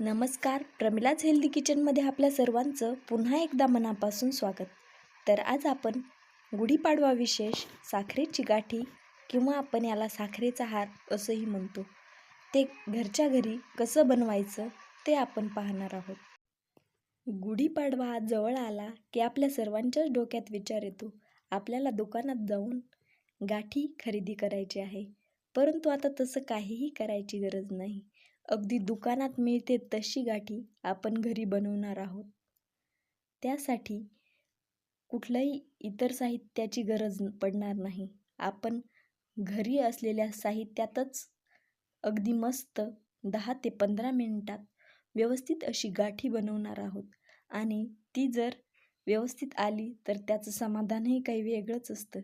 नमस्कार. प्रमिलाच हेल्दी किचनमध्ये आपल्या सर्वांचं पुन्हा एकदा मनापासून स्वागत. तर आज आपण गुढीपाडवा विशेष साखरेची गाठी किंवा आपण याला साखरेचा हार असंही म्हणतो. ते घरच्या घरी कसं बनवायचं ते आपण पाहणार आहोत. गुढीपाडवा हा जवळ आला की आपल्या सर्वांच्याच डोक्यात विचार येतो. आपल्याला दुकानात जाऊन गाठी खरेदी करायची आहे. परंतु आता तसं काहीही करायची गरज नाही. अगदी दुकानात मिळते तशी गाठी आपण घरी बनवणार आहोत. त्यासाठी कुठलंही इतर साहित्याची गरज पडणार नाही. आपण घरी असलेल्या साहित्यातच अगदी मस्त दहा ते पंधरा मिनिटात व्यवस्थित अशी गाठी बनवणार आहोत आणि ती जर व्यवस्थित आली तर त्याचं समाधानही काही वेगळंच असतं.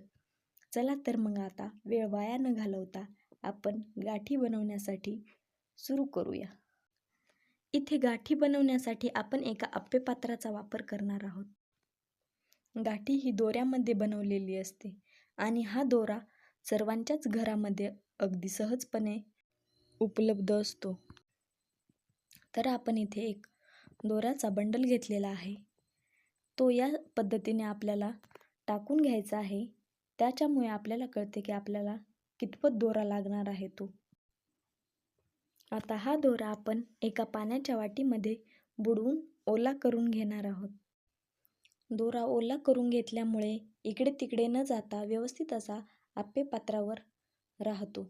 चला तर मग आता वेळ वाया न घालवता आपण गाठी बनवण्यासाठी सुरू करूया. इथे गाठी बनवण्यासाठी आपण एका अप्पेपात्राचा वापर करणार आहोत. गाठी ही दोऱ्यामध्ये बनवलेली असते आणि हा दोरा सर्वांच्याच घरामध्ये अगदी सहजपणे उपलब्ध असतो. तर आपण इथे एक दोऱ्याचा बंडल घेतलेला आहे. तो या पद्धतीने आपल्याला टाकून घ्यायचा आहे. त्याच्यामुळे आपल्याला कळते की आपल्याला कितपत दोरा लागणार आहे तो. आता हा दोरा आपण एका पाण्याच्या वाटीमध्ये बुडवून ओला करून घेणार आहोत. दोरा ओला करून घेतल्यामुळे इकडे तिकडे न जाता व्यवस्थित असा आप्पे पात्रावर राहतो.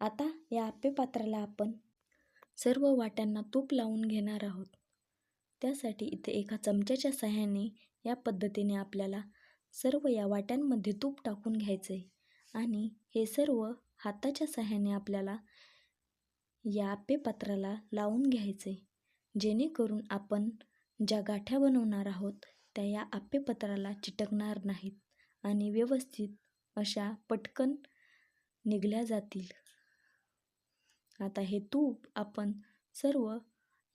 आता या आप्पे पात्राला आपण सर्व वाट्यांना तूप लावून घेणार आहोत. त्यासाठी इथे एका चमच्याच्या सहाय्याने या पद्धतीने आपल्याला सर्व या वाट्यांमध्ये तूप टाकून घ्यायचं आहे आणि हे सर्व हाताच्या सहाय्याने आपल्याला या आप्पेपात्राला लावून घ्यायचे जेणेकरून आपण ज्या गाठ्या बनवणार आहोत त्या या आप्पेपत्राला चिटकणार नाहीत आणि व्यवस्थित अशा पटकन निघल्या जातील. आता हे तूप आपण सर्व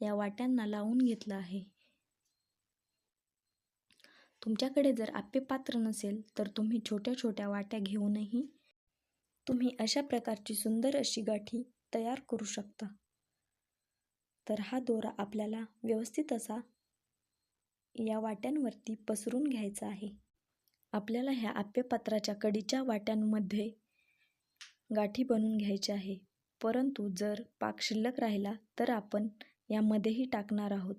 या वाट्यांना लावून घेतलं आहे. तुमच्याकडे जर आप्पे पात्र नसेल तर तुम्ही छोट्या छोट्या वाट्या घेऊनही तुम्ही अशा प्रकारची सुंदर अशी गाठी तयार करू शकता. तर हा दोरा आपल्याला व्यवस्थित असा या वाट्यांवरती पसरून घ्यायचा आहे. आपल्याला ह्या आप्यपात्राच्या कडीच्या वाट्यांमध्ये गाठी बनवून घ्यायची आहे. परंतु जर पाक शिल्लक राहिला तर आपण यामध्येही टाकणार आहोत.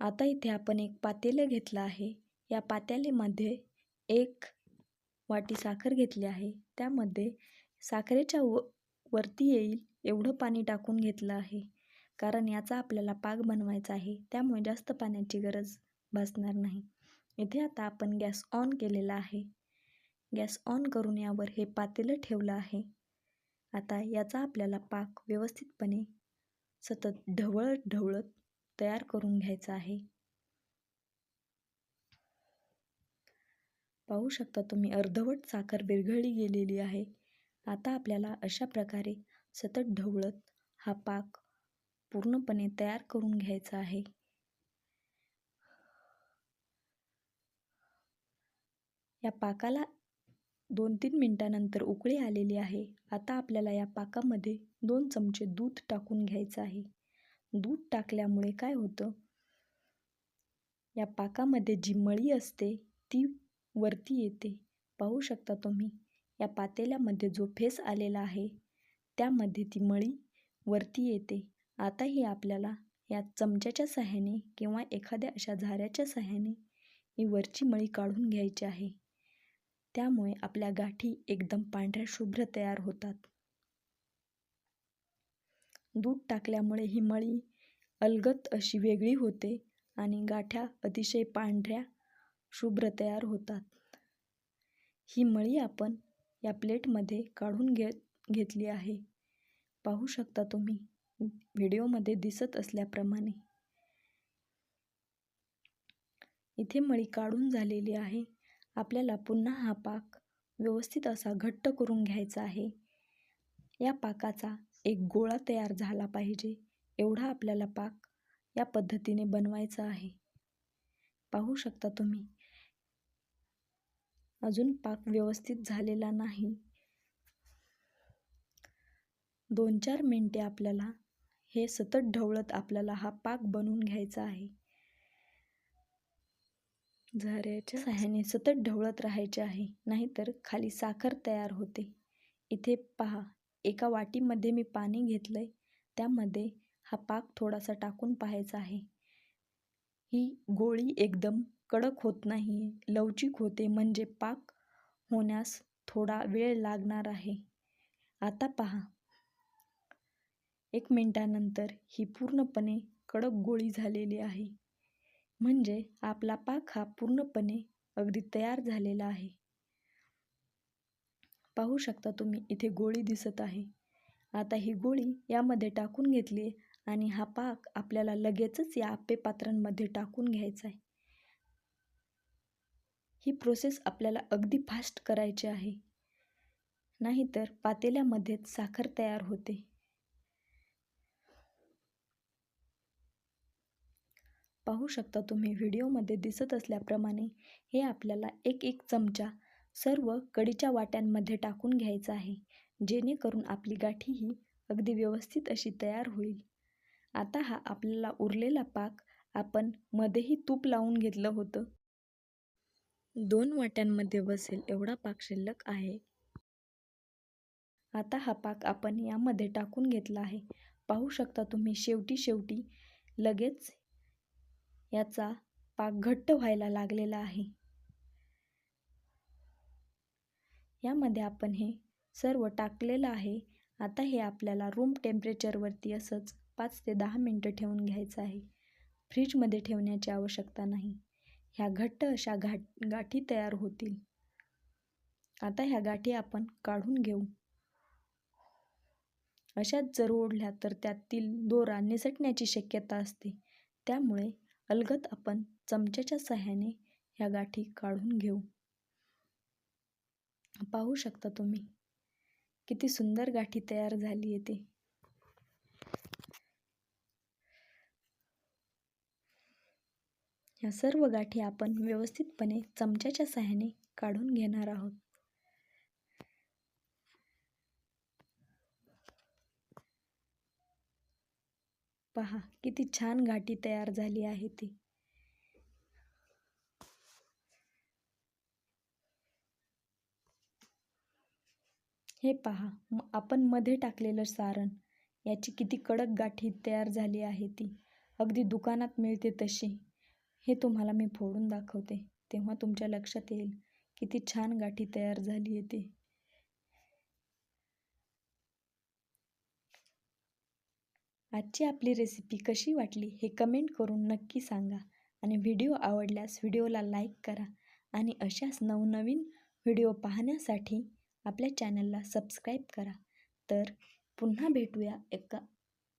आता इथे आपण एक पातेलं घेतलं आहे. या पातेलीमध्ये एक वाटी साखर घेतली आहे. त्यामध्ये साखरेच्या व वरती येईल एवढं पाणी टाकून घेतलं आहे. कारण याचा आपल्याला पाक बनवायचा आहे त्यामुळे जास्त पाण्याची गरज भासणार नाही. इथे आता आपण गॅस ऑन केलेला आहे. गॅस ऑन करून यावर हे पातेलं ठेवलं आहे. आता याचा आपल्याला पाक व्यवस्थितपणे सतत ढवळत ढवळत तयार करून घ्यायचा आहे. पाहू शकता तुम्ही अर्धवट साखर बिरघळली गेलेली आहे. आता आपल्याला अशा प्रकारे सतत ढवळत हा पाक पूर्णपणे तयार करून घ्यायचा आहे. या पाकाला दोन तीन मिनटानंतर उकळी आलेली आहे. आता आपल्याला या पाकामध्ये दोन चमचे दूध टाकून घ्यायचं आहे. दूध टाकल्यामुळे काय होतं? या पाकामध्ये जी मळी असते ती वरती येते. पाहू शकता तुम्ही. या पातेल्यामध्ये जो फेस आलेला आहे त्यामध्ये ती मळी वरती येते. आताही आपल्याला या चमच्याच्या सहाय्याने किंवा एखाद्या अशा झाऱ्याच्या सहाय्याने ही वरची मळी काढून घ्यायची आहे. त्यामुळे आपल्या गाठी एकदम पांढऱ्या शुभ्र तयार होतात. दूध टाकल्यामुळे ही मळी अलगत अशी वेगळी होते आणि गाठ्या अतिशय पांढऱ्या शुभ्र तयार होतात. ही मळी आपण या प्लेटमध्ये काढून घे घेतली आहे. पाहू शकता तुम्ही व्हिडिओमध्ये दिसत असल्याप्रमाणे. इथे मळी काढून झालेली आहे. आपल्याला पुन्हा हा पाक व्यवस्थित असा घट्ट करून घ्यायचा आहे. या पाकाचा एक गोळा तयार झाला पाहिजे. एवढा आपल्याला पाक या पद्धतीने बनवायचा आहे. पाहू शकता तुम्ही अजून पाक व्यवस्थित झालेला नाही. दोन चार मिनटे आपल्याला हे सतत ढवळत आपल्याला हा पाक बनवून घ्यायचा आहे. झऱ्याच्या सहाय्याने सतत ढवळत राहायचे आहे नाहीतर खाली साखर तयार होते. इथे पहा एका वाटीमध्ये मी पाणी घेतलंय त्यामध्ये हा पाक थोडासा टाकून पाहायचा आहे. ही गोळी एकदम कडक होत नाही. लवचिक होते म्हणजे पाक होण्यास थोडा वेळ लागणार आहे. आता पहा. एक मिनटानंतर ही पूर्णपणे कडक गोळी झालेली आहे. म्हणजे आपला पाक हा पूर्णपणे अगदी तयार झालेला आहे. पाहू शकता तुम्ही इथे गोळी दिसत आहे. आता ही गोळी यामध्ये टाकून घेतली आणि हा पाक आपल्याला लगेचच या आप्पे पात्रांमध्ये टाकून घ्यायचा आहे. ही प्रोसेस आपल्याला अगदी फास्ट करायची आहे. नाहीतर पातेल्यामध्येच साखर तयार होते. पाहू शकता तुम्ही व्हिडिओमध्ये दिसत असल्याप्रमाणे हे आपल्याला एक एक चमचा सर्व कडीच्या वाट्यांमध्ये टाकून घ्यायचं आहे जेणेकरून आपली गाठी ही अगदी व्यवस्थित अशी तयार होईल. आता हा आपल्याला उरलेला पाक आपण मध्येही तूप लावून घेतलं होतं. दोन वाट्यांमध्ये बसेल एवढा पाक शिल्लक आहे. आता हा पाक आपण यामध्ये टाकून घेतला आहे. पाहू शकता तुम्ही शेवटी शेवटी लगेच याचा पाक घट्ट व्हायला लागलेला आहे. यामध्ये आपण हे सर्व टाकलेलं आहे. आता हे आपल्याला रूम टेम्परेचरवरती असंच पाच ते दहा मिनटं ठेवून घ्यायचं आहे. फ्रीजमध्ये ठेवण्याची आवश्यकता नाही. ह्या घट्ट अशा घाट गाठी तयार होतील. आता ह्या गाठी आपण काढून घेऊ. अशाच जर ओढल्या तर त्यातील दोरा निसटण्याची शक्यता असते. त्यामुळे अलगत आपण चमच्याच्या सहाय्याने ह्या गाठी काढून घेऊ. पाहू शकता तुम्ही किती सुंदर गाठी तयार झाली आहे ह्या सर्व गाठी आपण व्यवस्थितपणे चमच्याच्या सहाय्याने काढून घेणार आहोत. पहा किती छान गाठी तयार झाली आहे ती. हे पहा आपण मध्ये टाकलेलं सारण याची किती कडक गाठी तयार झाली आहे ती. अगदी दुकानात मिळते तशी. हे तुम्हाला मी फोडून दाखवते. तेव्हा तुमच्या लक्षात येईल किती छान गाठी तयार झाली आहे ती. आजची आपली रेसिपी कशी वाटली हे कमेंट करून नक्की सांगा आणि व्हिडिओ आवडल्यास व्हिडिओला लाईक करा आणि अशाच नवनवीन व्हिडिओ पाहण्यासाठी आपल्या चॅनलला सबस्क्राईब करा. तर पुन्हा भेटूया एका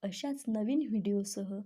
अशाच नवीन व्हिडिओसह